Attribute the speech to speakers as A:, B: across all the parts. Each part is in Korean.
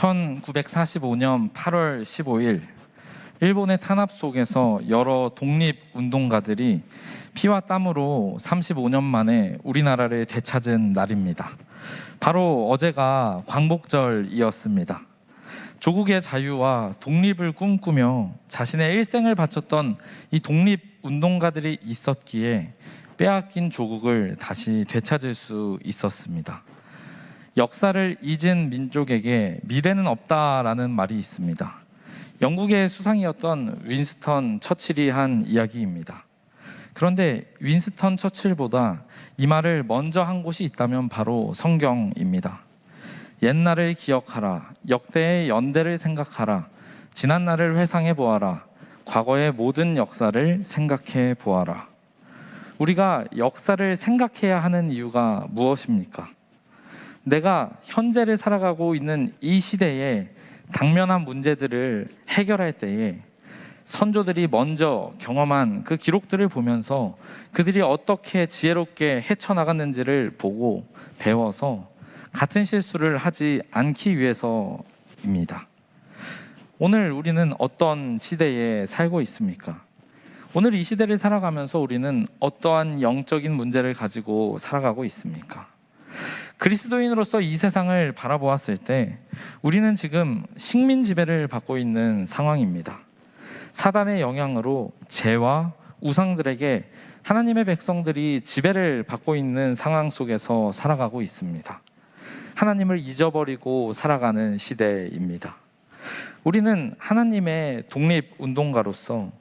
A: 1945년 8월 15일 일본의 탄압 속에서 여러 독립 운동가들이 피와 땀으로 35년 만에 우리나라를 되찾은 날입니다. 바로 어제가 광복절이었습니다. 조국의 자유와 독립을 꿈꾸며 자신의 일생을 바쳤던 이 독립 운동가들이 있었기에 빼앗긴 조국을 다시 되찾을 수 있었습니다. 역사를 잊은 민족에게 미래는 없다라는 말이 있습니다. 영국의 수상이었던 윈스턴 처칠이 한 이야기입니다. 그런데 윈스턴 처칠보다 이 말을 먼저 한 곳이 있다면 바로 성경입니다. 옛날을 기억하라. 역대의 연대를 생각하라. 지난 날을 회상해 보아라. 과거의 모든 역사를 생각해 보아라. 우리가 역사를 생각해야 하는 이유가 무엇입니까? 내가 현재를 살아가고 있는 이 시대에 당면한 문제들을 해결할 때에 선조들이 먼저 경험한 그 기록들을 보면서 그들이 어떻게 지혜롭게 헤쳐나갔는지를 보고 배워서 같은 실수를 하지 않기 위해서입니다. 오늘 우리는 어떤 시대에 살고 있습니까? 오늘 이 시대를 살아가면서 우리는 어떠한 영적인 문제를 가지고 살아가고 있습니까? 그리스도인으로서 이 세상을 바라보았을 때 우리는 지금 식민 지배를 받고 있는 상황입니다. 사단의 영향으로 죄와 우상들에게 하나님의 백성들이 지배를 받고 있는 상황 속에서 살아가고 있습니다. 하나님을 잊어버리고 살아가는 시대입니다. 우리는 하나님의 독립 운동가로서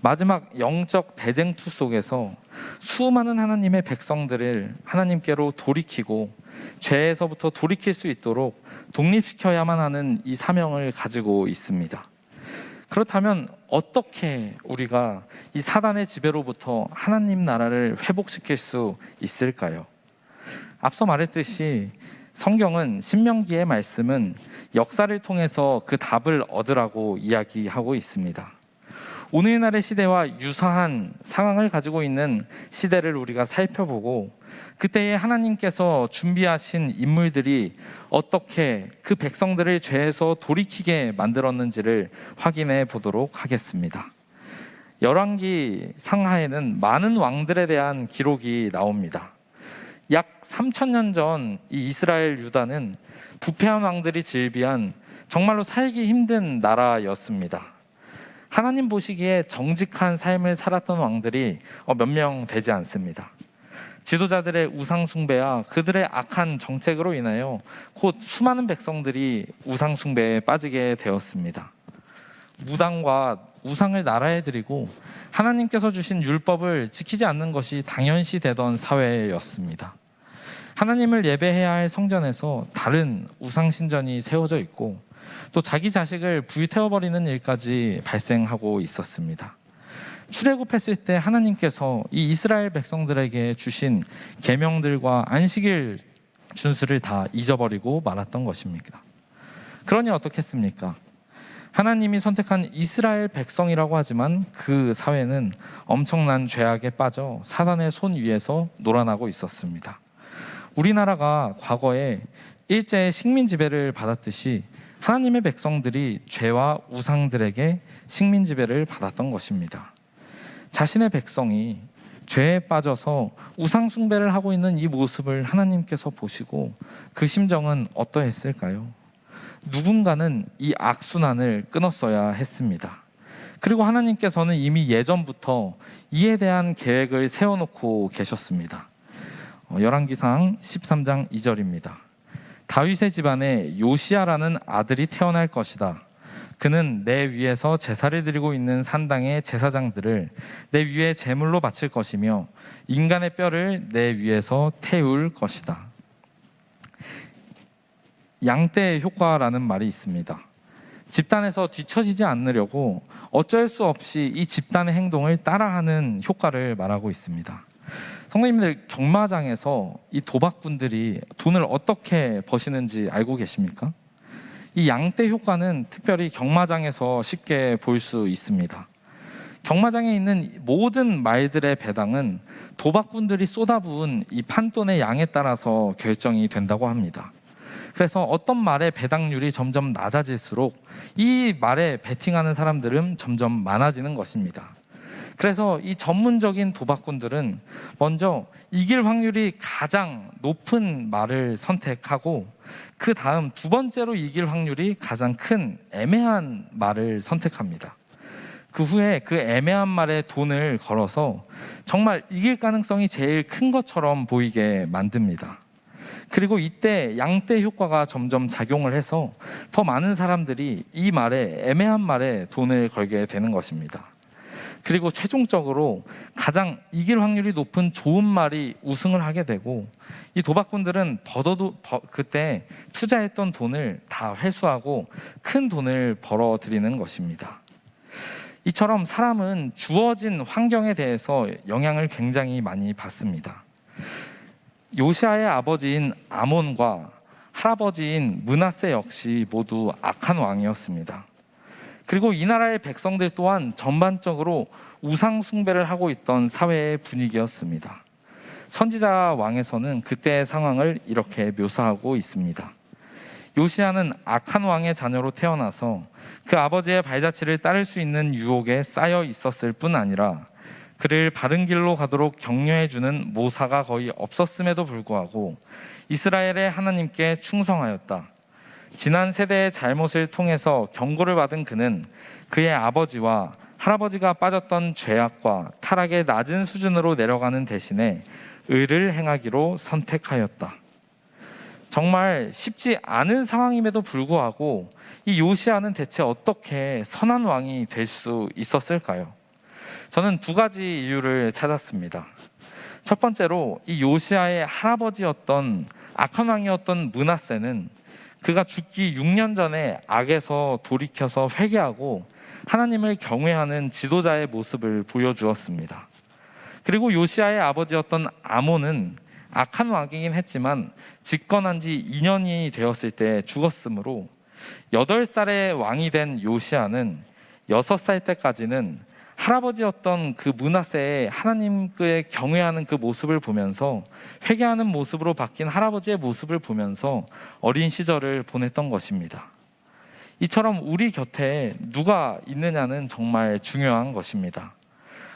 A: 마지막 영적 대쟁투 속에서 수많은 하나님의 백성들을 하나님께로 돌이키고 죄에서부터 돌이킬 수 있도록 독립시켜야만 하는 이 사명을 가지고 있습니다. 그렇다면 어떻게 우리가 이 사단의 지배로부터 하나님 나라를 회복시킬 수 있을까요? 앞서 말했듯이 성경은 신명기의 말씀은 역사를 통해서 그 답을 얻으라고 이야기하고 있습니다. 오늘날의 시대와 유사한 상황을 가지고 있는 시대를 우리가 살펴보고 그때에 하나님께서 준비하신 인물들이 어떻게 그 백성들을 죄에서 돌이키게 만들었는지를 확인해 보도록 하겠습니다. 열왕기 상하에는 많은 왕들에 대한 기록이 나옵니다. 약 3천년 전 이 이스라엘 유다는 부패한 왕들이 질비한 정말로 살기 힘든 나라였습니다. 하나님 보시기에 정직한 삶을 살았던 왕들이 어, 몇명 되지 않습니다. 지도자들의 우상 숭배와 그들의 악한 정책으로 인하여 곧 수많은 백성들이 우상 숭배에 빠지게 되었습니다. 무당과 우상을 나라에 드리고 하나님께서 주신 율법을 지키지 않는 것이 당연시 되던 사회였습니다. 하나님을 예배해야 할 성전에서 다른 우상 신전이 세워져 있고 또 자기 자식을 불태워버리는 일까지 발생하고 있었습니다. 출애굽했을 때 하나님께서 이 이스라엘 백성들에게 주신 계명들과 안식일 준수를 다 잊어버리고 말았던 것입니다. 그러니 어떻겠습니까? 하나님이 선택한 이스라엘 백성이라고 하지만 그 사회는 엄청난 죄악에 빠져 사단의 손 위에서 놀아나고 있었습니다. 우리나라가 과거에 일제의 식민 지배를 받았듯이 하나님의 백성들이 죄와 우상들에게 식민 지배를 받았던 것입니다. 자신의 백성이 죄에 빠져서 우상 숭배를 하고 있는 이 모습을 하나님께서 보시고 그 심정은 어떠했을까요? 누군가는 이 악순환을 끊었어야 했습니다. 그리고 하나님께서는 이미 예전부터 이에 대한 계획을 세워놓고 계셨습니다. 어, 열왕기상 13장 2절입니다. 다윗의 집안에 요시아라는 아들이 태어날 것이다. 그는 내 위에서 제사를 드리고 있는 산당의 제사장들을 내 위에 제물로 바칠 것이며 인간의 뼈를 내 위에서 태울 것이다. 양떼의 효과라는 말이 있습니다. 집단에서 뒤처지지 않으려고 어쩔 수 없이 이 집단의 행동을 따라하는 효과를 말하고 있습니다. 성도님들 경마장에서 이 도박꾼들이 돈을 어떻게 버시는지 알고 계십니까? 이 양떼 효과는 특별히 경마장에서 쉽게 볼 수 있습니다. 경마장에 있는 모든 말들의 배당은 도박꾼들이 쏟아부은 이 판돈의 양에 따라서 결정이 된다고 합니다. 그래서 어떤 말의 배당률이 점점 낮아질수록 이 말에 베팅하는 사람들은 점점 많아지는 것입니다. 그래서 이 전문적인 도박꾼들은 먼저 이길 확률이 가장 높은 말을 선택하고 그 다음 두 번째로 이길 확률이 가장 큰 애매한 말을 선택합니다. 그 후에 그 애매한 말에 돈을 걸어서 정말 이길 가능성이 제일 큰 것처럼 보이게 만듭니다. 그리고 이때 양대 효과가 점점 작용을 해서 더 많은 사람들이 이 말에 애매한 말에 돈을 걸게 되는 것입니다. 그리고 최종적으로 가장 이길 확률이 높은 좋은 말이 우승을 하게 되고 이 도박꾼들은 버더도 버, 그때 투자했던 돈을 다 회수하고 큰 돈을 벌어들이는 것입니다. 이처럼 사람은 주어진 환경에 대해서 영향을 굉장히 많이 받습니다. 요시아의 아버지인 아몬과 할아버지인 문하세 역시 모두 악한 왕이었습니다. 그리고 이 나라의 백성들 또한 전반적으로 우상 숭배를 하고 있던 사회의 분위기였습니다. 선지자 왕에서는 그때의 상황을 이렇게 묘사하고 있습니다. 요시아는 악한 왕의 자녀로 태어나서 그 아버지의 발자취를 따를 수 있는 유혹에 쌓여 있었을 뿐 아니라 그를 바른 길로 가도록 격려해 주는 모사가 거의 없었음에도 불구하고 이스라엘의 하나님께 충성하였다. 지난 세대의 잘못을 통해서 경고를 받은 그는 그의 아버지와 할아버지가 빠졌던 죄악과 타락의 낮은 수준으로 내려가는 대신에 의를 행하기로 선택하였다. 정말 쉽지 않은 상황임에도 불구하고 이 요시아는 대체 어떻게 선한 왕이 될 수 있었을까요? 저는 두 가지 이유를 찾았습니다. 첫 번째로 이 요시아의 할아버지였던 악한 왕이었던 문하세는 그가 죽기 6년 전에 악에서 돌이켜서 회개하고 하나님을 경외하는 지도자의 모습을 보여주었습니다. 그리고 요시아의 아버지였던 아몬은 악한 왕이긴 했지만 집권한 지 2년이 되었을 때 죽었으므로 8살의 왕이 된 요시아는 6살 때까지는 할아버지였던 그 문하세의 하나님께 경외하는 그 모습을 보면서 회개하는 모습으로 바뀐 할아버지의 모습을 보면서 어린 시절을 보냈던 것입니다. 이처럼 우리 곁에 누가 있느냐는 정말 중요한 것입니다.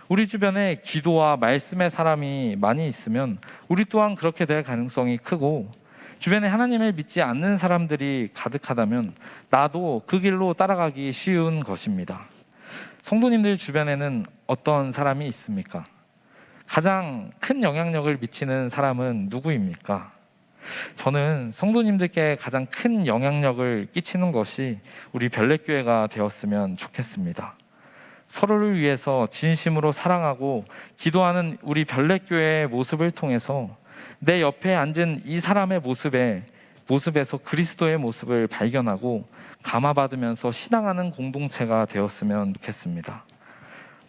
A: 우리 주변에 기도와 말씀의 사람이 많이 있으면 우리 또한 그렇게 될 가능성이 크고 주변에 하나님을 믿지 않는 사람들이 가득하다면 나도 그 길로 따라가기 쉬운 것입니다. 성도님들 주변에는 어떤 사람이 있습니까? 가장 큰 영향력을 미치는 사람은 누구입니까? 저는 성도님들께 가장 큰 영향력을 끼치는 것이 우리 별내교회가 되었으면 좋겠습니다. 서로를 위해서 진심으로 사랑하고 기도하는 우리 별내교회의 모습을 통해서 내 옆에 앉은 이 사람의 모습에 모습에서 그리스도의 모습을 발견하고 감화받으면서 신앙하는 공동체가 되었으면 좋겠습니다.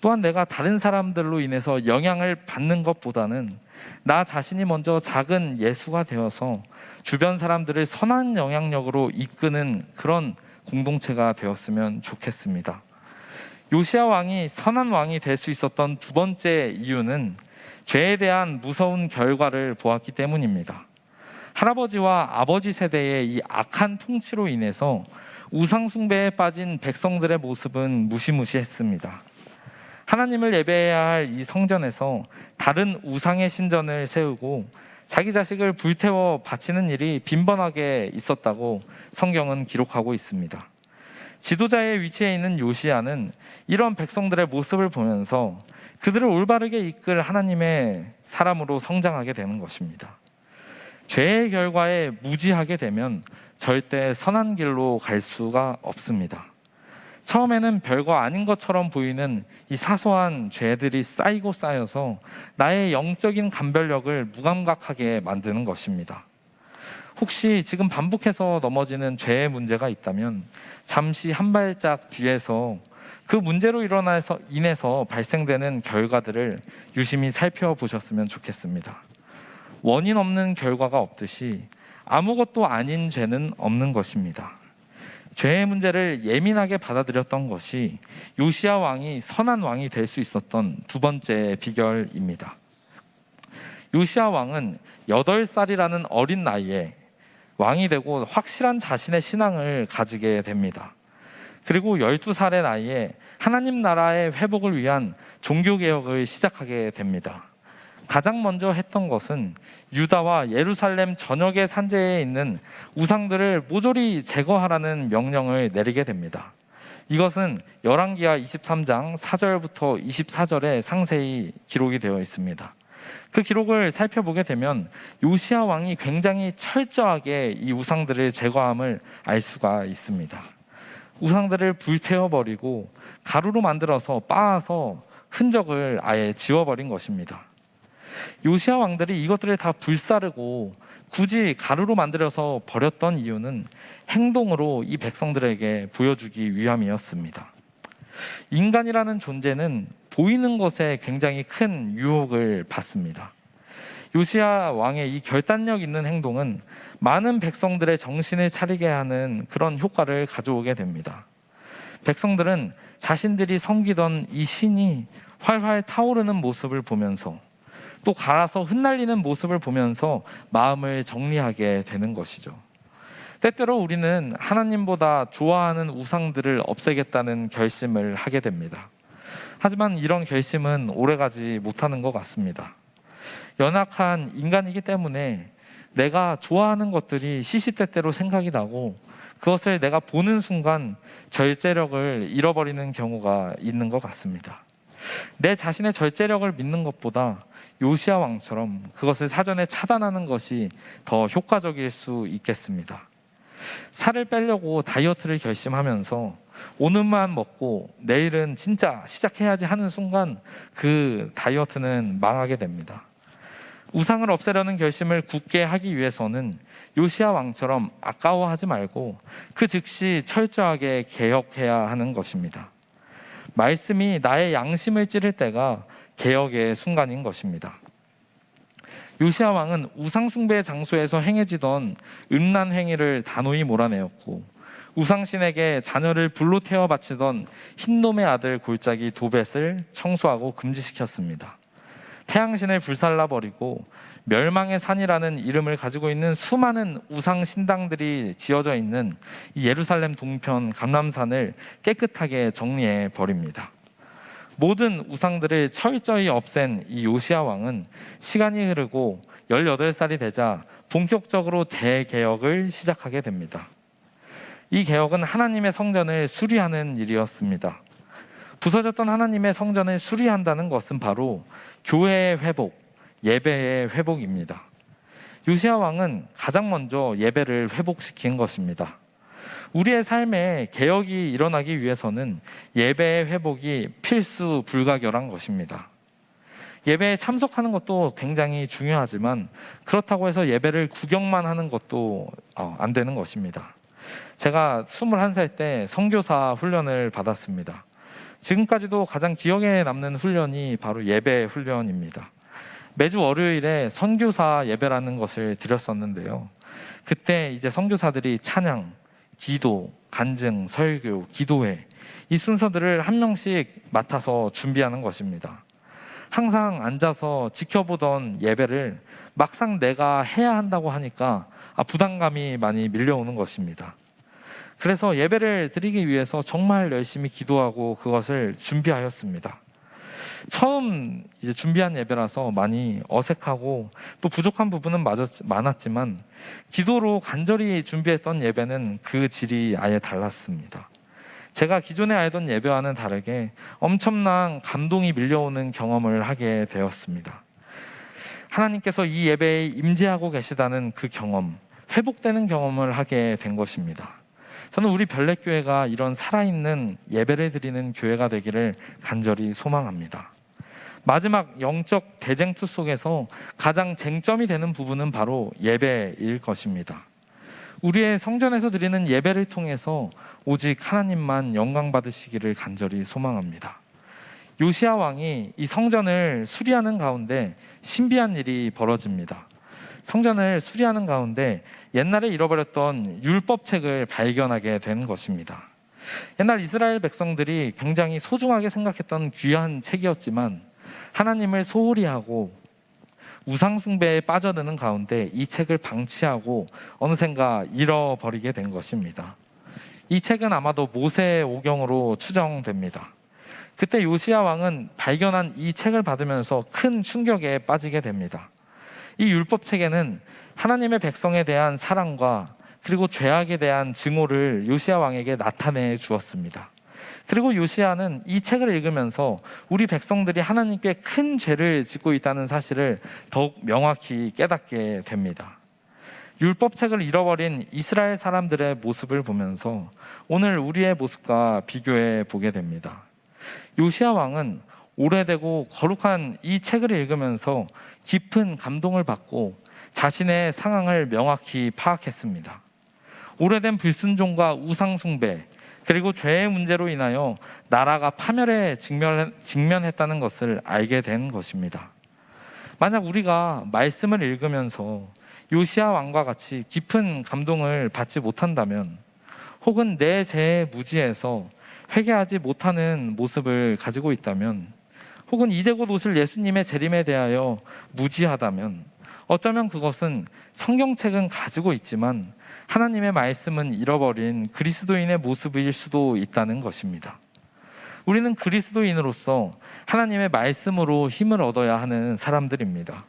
A: 또한 내가 다른 사람들로 인해서 영향을 받는 것보다는 나 자신이 먼저 작은 예수가 되어서 주변 사람들을 선한 영향력으로 이끄는 그런 공동체가 되었으면 좋겠습니다. 요시아 왕이 선한 왕이 될 수 있었던 두 번째 이유는 죄에 대한 무서운 결과를 보았기 때문입니다. 할아버지와 아버지 세대의 이 악한 통치로 인해서 우상숭배에 빠진 백성들의 모습은 무시무시했습니다. 하나님을 예배해야 할 이 성전에서 다른 우상의 신전을 세우고 자기 자식을 불태워 바치는 일이 빈번하게 있었다고 성경은 기록하고 있습니다. 지도자의 위치에 있는 요시아는 이런 백성들의 모습을 보면서 그들을 올바르게 이끌 하나님의 사람으로 성장하게 되는 것입니다. 죄의 결과에 무지하게 되면 절대 선한 길로 갈 수가 없습니다. 처음에는 별거 아닌 것처럼 보이는 이 사소한 죄들이 쌓이고 쌓여서 나의 영적인 감별력을 무감각하게 만드는 것입니다. 혹시 지금 반복해서 넘어지는 죄의 문제가 있다면 잠시 한 발짝 뒤에서 그 문제로 일어나서 인해서 발생되는 결과들을 유심히 살펴보셨으면 좋겠습니다. 원인 없는 결과가 없듯이 아무것도 아닌 죄는 없는 것입니다. 죄의 문제를 예민하게 받아들였던 것이 요시아 왕이 선한 왕이 될 수 있었던 두 번째 비결입니다. 요시아 왕은 8살이라는 어린 나이에 왕이 되고 확실한 자신의 신앙을 가지게 됩니다. 그리고 12살의 나이에 하나님 나라의 회복을 위한 종교 개혁을 시작하게 됩니다. 가장 먼저 했던 것은 유다와 예루살렘 전역의 산지에 있는 우상들을 모조리 제거하라는 명령을 내리게 됩니다. 이것은 열왕기하 23장 4절부터 24절에 상세히 기록이 되어 있습니다. 그 기록을 살펴보게 되면 요시아 왕이 굉장히 철저하게 이 우상들을 제거함을 알 수가 있습니다. 우상들을 불태워 버리고 가루로 만들어서 빻아서 흔적을 아예 지워버린 것입니다. 요시아 왕들이 이것들을 다 불사르고 굳이 가루로 만들어서 버렸던 이유는 행동으로 이 백성들에게 보여주기 위함이었습니다. 인간이라는 존재는 보이는 것에 굉장히 큰 유혹을 받습니다. 요시아 왕의 이 결단력 있는 행동은 많은 백성들의 정신을 차리게 하는 그런 효과를 가져오게 됩니다. 백성들은 자신들이 섬기던 이 신이 활활 타오르는 모습을 보면서 또 갈아서 흩날리는 모습을 보면서 마음을 정리하게 되는 것이죠. 때때로 우리는 하나님보다 좋아하는 우상들을 없애겠다는 결심을 하게 됩니다. 하지만 이런 결심은 오래가지 못하는 것 같습니다. 연약한 인간이기 때문에 내가 좋아하는 것들이 시시때때로 생각이 나고 그것을 내가 보는 순간 절제력을 잃어버리는 경우가 있는 것 같습니다. 내 자신의 절제력을 믿는 것보다 요시아 왕처럼 그것을 사전에 차단하는 것이 더 효과적일 수 있겠습니다. 살을 빼려고 다이어트를 결심하면서 오늘만 먹고 내일은 진짜 시작해야지 하는 순간 그 다이어트는 망하게 됩니다. 우상을 없애려는 결심을 굳게 하기 위해서는 요시아 왕처럼 아까워하지 말고 그 즉시 철저하게 개혁해야 하는 것입니다. 말씀이 나의 양심을 찌를 때가 개혁의 순간인 것입니다. 요시아 왕은 우상 숭배의 장소에서 행해지던 음란 행위를 단호히 몰아내었고 우상신에게 자녀를 불로 태워 바치던 흰놈의 아들 골짜기 도벳을 청소하고 금지시켰습니다. 태양신을 불살라 버리고 멸망의 산이라는 이름을 가지고 있는 수많은 우상 신당들이 지어져 있는 이 예루살렘 동편 감람산을 깨끗하게 정리해 버립니다. 모든 우상들을 철저히 없앤 이 요시아 왕은 시간이 흐르고 18살이 되자 본격적으로 대개혁을 시작하게 됩니다. 이 개혁은 하나님의 성전을 수리하는 일이었습니다. 부서졌던 하나님의 성전을 수리한다는 것은 바로 교회의 회복, 예배의 회복입니다. 요시아 왕은 가장 먼저 예배를 회복시킨 것입니다. 우리의 삶에 개혁이 일어나기 위해서는 예배의 회복이 필수 불가결한 것입니다. 예배에 참석하는 것도 굉장히 중요하지만 그렇다고 해서 예배를 구경만 하는 것도 어, 안 되는 것입니다. 제가 21살 때 선교사 훈련을 받았습니다. 지금까지도 가장 기억에 남는 훈련이 바로 예배 훈련입니다. 매주 월요일에 선교사 예배라는 것을 드렸었는데요. 그때 이제 선교사들이 찬양, 기도, 간증, 설교, 기도회 이 순서들을 한 명씩 맡아서 준비하는 것입니다. 항상 앉아서 지켜보던 예배를 막상 내가 해야 한다고 하니까 아, 부담감이 많이 밀려오는 것입니다. 그래서 예배를 드리기 위해서 정말 열심히 기도하고 그것을 준비하였습니다. 처음 이제 준비한 예배라서 많이 어색하고 또 부족한 부분은 많았지만 기도로 간절히 준비했던 예배는 그 질이 아예 달랐습니다. 제가 기존에 알던 예배와는 다르게 엄청난 감동이 밀려오는 경험을 하게 되었습니다. 하나님께서 이 예배에 임재하고 계시다는 그 경험, 회복되는 경험을 하게 된 것입니다. 저는 우리 별내교회가 이런 살아있는 예배를 드리는 교회가 되기를 간절히 소망합니다. 마지막 영적 대쟁투 속에서 가장 쟁점이 되는 부분은 바로 예배일 것입니다. 우리의 성전에서 드리는 예배를 통해서 오직 하나님만 영광 받으시기를 간절히 소망합니다. 요시아 왕이 이 성전을 수리하는 가운데 신비한 일이 벌어집니다. 성전을 수리하는 가운데 옛날에 잃어버렸던 율법책을 발견하게 된 것입니다. 옛날 이스라엘 백성들이 굉장히 소중하게 생각했던 귀한 책이었지만 하나님을 소홀히 하고 우상 숭배에 빠져드는 가운데 이 책을 방치하고 어느샌가 잃어버리게 된 것입니다. 이 책은 아마도 모세의 오경으로 추정됩니다. 그때 요시야 왕은 발견한 이 책을 받으면서 큰 충격에 빠지게 됩니다. 이 율법 책에는 하나님의 백성에 대한 사랑과 그리고 죄악에 대한 증오를 요시야 왕에게 나타내 주었습니다. 그리고 요시야는 이 책을 읽으면서 우리 백성들이 하나님께 큰 죄를 짓고 있다는 사실을 더욱 명확히 깨닫게 됩니다. 율법책을 잃어버린 이스라엘 사람들의 모습을 보면서 오늘 우리의 모습과 비교해 보게 됩니다. 요시야 왕은 오래되고 거룩한 이 책을 읽으면서 깊은 감동을 받고 자신의 상황을 명확히 파악했습니다. 오래된 불순종과 우상숭배, 그리고 죄의 문제로 인하여 나라가 파멸에 직면, 직면했다는 것을 알게 된 것입니다. 만약 우리가 말씀을 읽으면서 요시아 왕과 같이 깊은 감동을 받지 못한다면 혹은 내 죄의 무지에서 회개하지 못하는 모습을 가지고 있다면 혹은 이제 곧 오실 예수님의 재림에 대하여 무지하다면 어쩌면 그것은 성경책은 가지고 있지만 하나님의 말씀은 잃어버린 그리스도인의 모습일 수도 있다는 것입니다. 우리는 그리스도인으로서 하나님의 말씀으로 힘을 얻어야 하는 사람들입니다.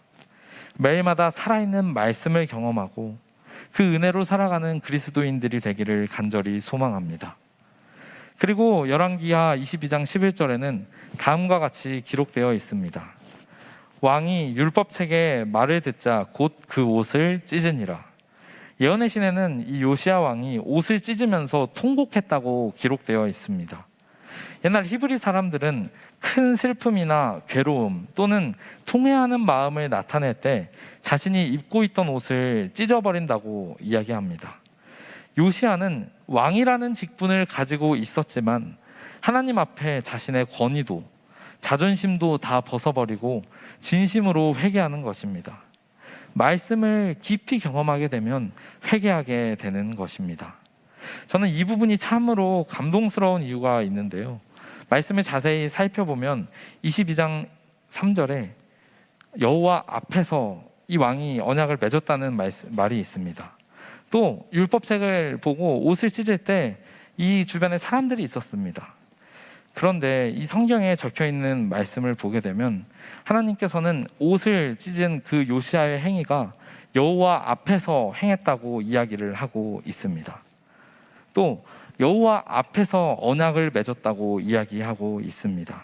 A: 매일마다 살아있는 말씀을 경험하고 그 은혜로 살아가는 그리스도인들이 되기를 간절히 소망합니다. 그리고 열왕기하 22장 11절에는 다음과 같이 기록되어 있습니다. 왕이 율법책의 말을 듣자 곧 그 옷을 찢으니라. 예언의 신에는 이 요시아 왕이 옷을 찢으면서 통곡했다고 기록되어 있습니다. 옛날 히브리 사람들은 큰 슬픔이나 괴로움 또는 통회하는 마음을 나타낼 때 자신이 입고 있던 옷을 찢어버린다고 이야기합니다. 요시아는 왕이라는 직분을 가지고 있었지만 하나님 앞에 자신의 권위도 자존심도 다 벗어버리고 진심으로 회개하는 것입니다. 말씀을 깊이 경험하게 되면 회개하게 되는 것입니다. 저는 이 부분이 참으로 감동스러운 이유가 있는데요. 말씀을 자세히 살펴보면 22장 3절에 여호와 앞에서 이 왕이 언약을 맺었다는 말이 있습니다. 또 율법책을 보고 옷을 찢을 때 이 주변에 사람들이 있었습니다. 그런데 이 성경에 적혀 있는 말씀을 보게 되면 하나님께서는 옷을 찢은 그 요시아의 행위가 여호와 앞에서 행했다고 이야기를 하고 있습니다. 또 여호와 앞에서 언약을 맺었다고 이야기하고 있습니다.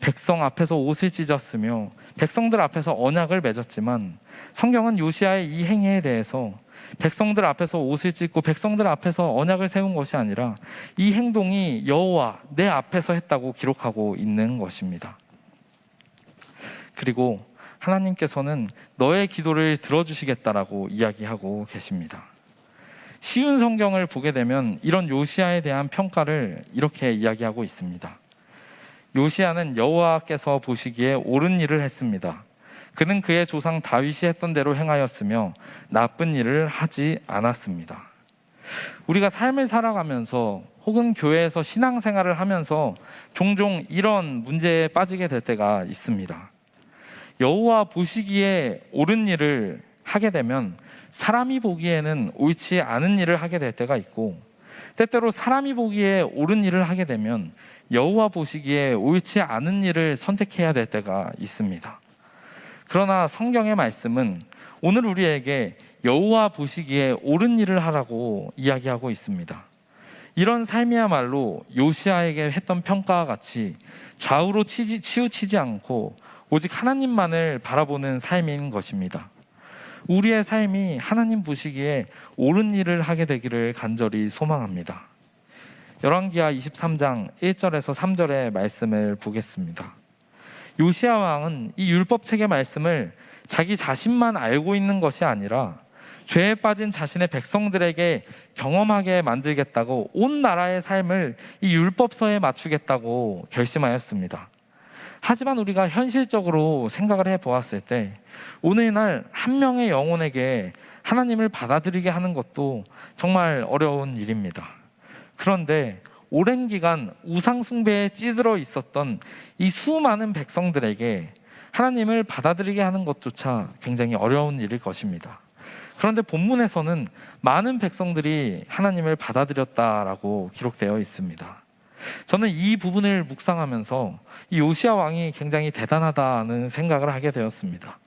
A: 백성 앞에서 옷을 찢었으며 백성들 앞에서 언약을 맺었지만 성경은 요시아의 이 행위에 대해서 백성들 앞에서 옷을 찢고 백성들 앞에서 언약을 세운 것이 아니라 이 행동이 여호와 내 앞에서 했다고 기록하고 있는 것입니다. 그리고 하나님께서는 너의 기도를 들어주시겠다라고 이야기하고 계십니다. 쉬운 성경을 보게 되면 이런 요시아에 대한 평가를 이렇게 이야기하고 있습니다. 요시아는 여호와께서 보시기에 옳은 일을 했습니다. 그는 그의 조상 다윗이 했던 대로 행하였으며 나쁜 일을 하지 않았습니다. 우리가 삶을 살아가면서 혹은 교회에서 신앙생활을 하면서 종종 이런 문제에 빠지게 될 때가 있습니다. 여호와 보시기에 옳은 일을 하게 되면 사람이 보기에는 옳지 않은 일을 하게 될 때가 있고 때때로 사람이 보기에 옳은 일을 하게 되면 여호와 보시기에 옳지 않은 일을 선택해야 될 때가 있습니다. 그러나 성경의 말씀은 오늘 우리에게 여호와 보시기에 옳은 일을 하라고 이야기하고 있습니다. 이런 삶이야말로 요시아에게 했던 평가와 같이 좌우로 치지, 치우치지 않고 오직 하나님만을 바라보는 삶인 것입니다. 우리의 삶이 하나님 보시기에 옳은 일을 하게 되기를 간절히 소망합니다. 열왕기하 23장 1절에서 3절의 말씀을 보겠습니다. 요시아 왕은 이 율법 책의 말씀을 자기 자신만 알고 있는 것이 아니라 죄에 빠진 자신의 백성들에게 경험하게 만들겠다고 온 나라의 삶을 이 율법서에 맞추겠다고 결심하였습니다. 하지만 우리가 현실적으로 생각을 해 보았을 때 오늘날 한 명의 영혼에게 하나님을 받아들이게 하는 것도 정말 어려운 일입니다. 그런데 오랜 기간 우상 숭배에 찌들어 있었던 이 수많은 백성들에게 하나님을 받아들이게 하는 것조차 굉장히 어려운 일일 것입니다. 그런데 본문에서는 많은 백성들이 하나님을 받아들였다라고 기록되어 있습니다. 저는 이 부분을 묵상하면서 이 요시아 왕이 굉장히 대단하다는 생각을 하게 되었습니다.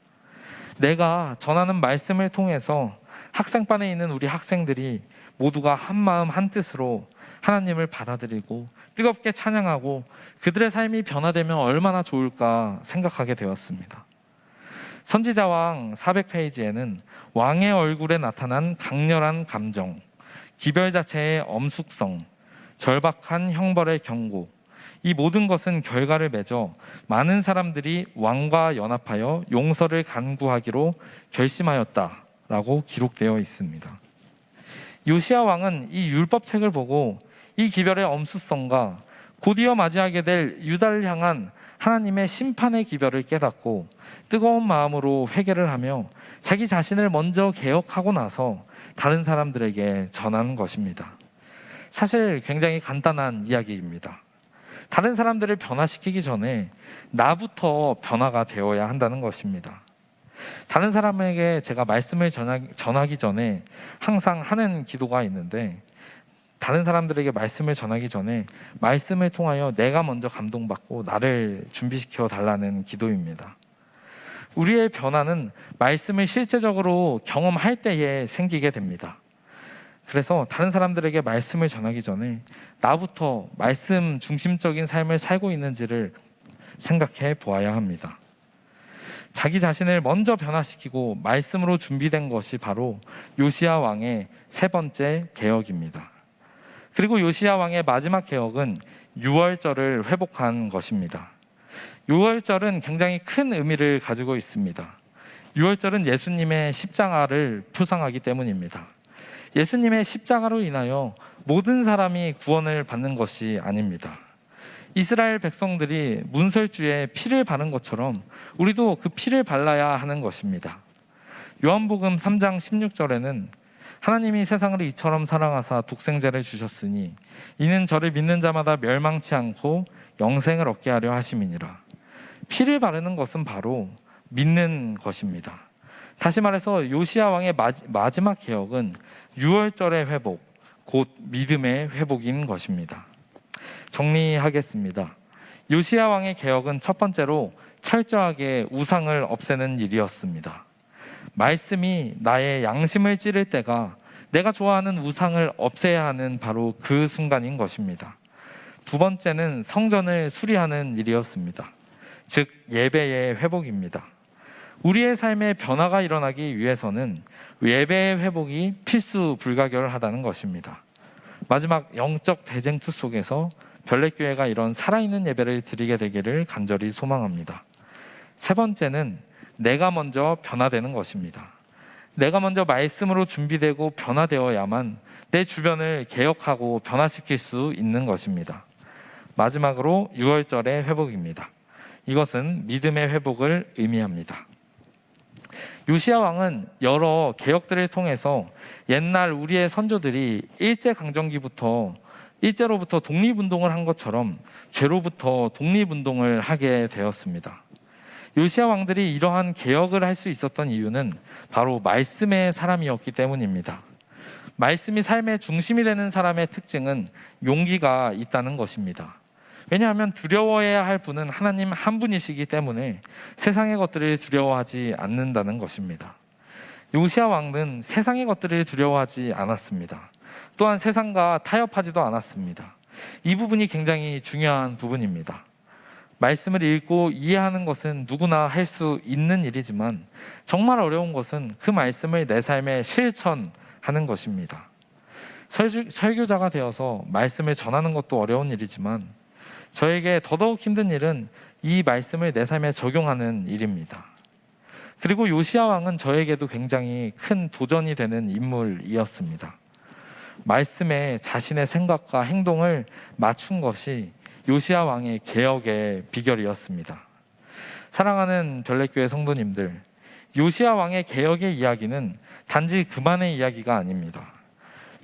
A: 내가 전하는 말씀을 통해서 학생반에 있는 우리 학생들이 모두가 한 마음 한 뜻으로 하나님을 받아들이고 뜨겁게 찬양하고 그들의 삶이 변화되면 얼마나 좋을까 생각하게 되었습니다. 선지자왕 400페이지에는 왕의 얼굴에 나타난 강렬한 감정, 기별 자체의 엄숙성, 절박한 형벌의 경고, 이 모든 것은 결과를 맺어 많은 사람들이 왕과 연합하여 용서를 간구하기로 결심하였다 라고 기록되어 있습니다. 요시아 왕은 이 율법책을 보고 이 기별의 엄수성과 곧이어 맞이하게 될 유다를 향한 하나님의 심판의 기별을 깨닫고 뜨거운 마음으로 회개를 하며 자기 자신을 먼저 개혁하고 나서 다른 사람들에게 전하는 것입니다. 사실 굉장히 간단한 이야기입니다. 다른 사람들을 변화시키기 전에 나부터 변화가 되어야 한다는 것입니다. 다른 사람에게 제가 말씀을 전하기 전에 항상 하는 기도가 있는데 다른 사람들에게 말씀을 전하기 전에 말씀을 통하여 내가 먼저 감동받고 나를 준비시켜 달라는 기도입니다. 우리의 변화는 말씀을 실제적으로 경험할 때에 생기게 됩니다. 그래서 다른 사람들에게 말씀을 전하기 전에 나부터 말씀 중심적인 삶을 살고 있는지를 생각해 보아야 합니다. 자기 자신을 먼저 변화시키고 말씀으로 준비된 것이 바로 요시아 왕의 세 번째 개혁입니다. 그리고 요시아 왕의 마지막 개혁은 유월절을 회복한 것입니다. 유월절은 굉장히 큰 의미를 가지고 있습니다. 유월절은 예수님의 십자가를 표상하기 때문입니다. 예수님의 십자가로 인하여 모든 사람이 구원을 받는 것이 아닙니다. 이스라엘 백성들이 문설주에 피를 바른 것처럼 우리도 그 피를 발라야 하는 것입니다. 요한복음 3장 16절에는 하나님이 세상을 이처럼 사랑하사 독생자를 주셨으니 이는 저를 믿는 자마다 멸망치 않고 영생을 얻게 하려 하심이니라. 피를 바르는 것은 바로 믿는 것입니다. 다시 말해서 요시아 왕의 마지막 개혁은 6월절의 회복, 곧 믿음의 회복인 것입니다. 정리하겠습니다. 요시아 왕의 개혁은 첫 번째로 철저하게 우상을 없애는 일이었습니다. 말씀이 나의 양심을 찌를 때가 내가 좋아하는 우상을 없애야 하는 바로 그 순간인 것입니다. 두 번째는 성전을 수리하는 일이었습니다. 즉, 예배의 회복입니다. 우리의 삶에 변화가 일어나기 위해서는 예배의 회복이 필수 불가결하다는 것입니다. 마지막 영적 대쟁투 속에서 별내교회가 이런 살아있는 예배를 드리게 되기를 간절히 소망합니다. 세 번째는 내가 먼저 변화되는 것입니다. 내가 먼저 말씀으로 준비되고 변화되어야만 내 주변을 개혁하고 변화시킬 수 있는 것입니다. 마지막으로 6월절의 회복입니다. 이것은 믿음의 회복을 의미합니다. 요시아 왕은 여러 개혁들을 통해서 옛날 우리의 선조들이 일제 강점기부터 일제로부터 독립운동을 한 것처럼 죄로부터 독립운동을 하게 되었습니다. 요시아 왕들이 이러한 개혁을 할 수 있었던 이유는 바로 말씀의 사람이었기 때문입니다. 말씀이 삶의 중심이 되는 사람의 특징은 용기가 있다는 것입니다. 왜냐하면 두려워해야 할 분은 하나님 한 분이시기 때문에 세상의 것들을 두려워하지 않는다는 것입니다. 요시아 왕은 세상의 것들을 두려워하지 않았습니다. 또한 세상과 타협하지도 않았습니다. 이 부분이 굉장히 중요한 부분입니다. 말씀을 읽고 이해하는 것은 누구나 할 수 있는 일이지만 정말 어려운 것은 그 말씀을 내 삶에 실천하는 것입니다. 설교자가 되어서 말씀을 전하는 것도 어려운 일이지만 저에게 더더욱 힘든 일은 이 말씀을 내 삶에 적용하는 일입니다. 그리고 요시아 왕은 저에게도 굉장히 큰 도전이 되는 인물이었습니다. 말씀에 자신의 생각과 행동을 맞춘 것이 요시아 왕의 개혁의 비결이었습니다. 사랑하는 별내교회 성도님들, 요시아 왕의 개혁의 이야기는 단지 그만의 이야기가 아닙니다.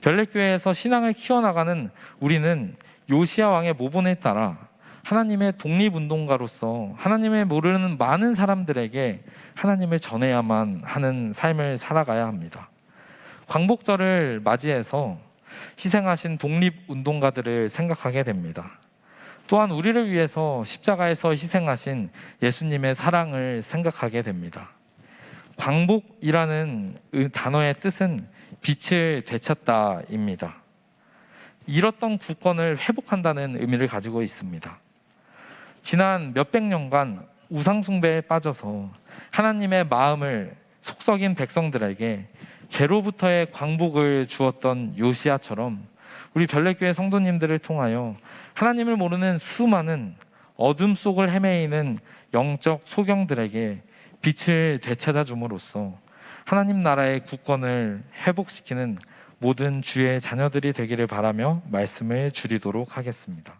A: 별내교회에서 신앙을 키워나가는 우리는 요시아 왕의 모본에 따라 하나님의 독립운동가로서 하나님을 모르는 많은 사람들에게 하나님을 전해야만 하는 삶을 살아가야 합니다. 광복절을 맞이해서 희생하신 독립운동가들을 생각하게 됩니다. 또한 우리를 위해서 십자가에서 희생하신 예수님의 사랑을 생각하게 됩니다. 광복이라는 의- 단어의 뜻은 빛을 되찾다입니다. 잃었던 국권을 회복한다는 의미를 가지고 있습니다. 지난 몇백 년간 우상숭배에 빠져서 하나님의 마음을 속썩인 백성들에게 죄로부터의 광복을 주었던 요시아처럼 우리 별내교회 성도님들을 통하여 하나님을 모르는 수많은 어둠 속을 헤매이는 영적 소경들에게 빛을 되찾아 줌으로써 하나님 나라의 국권을 회복시키는 모든 주의 자녀들이 되기를 바라며 말씀을 줄이도록 하겠습니다.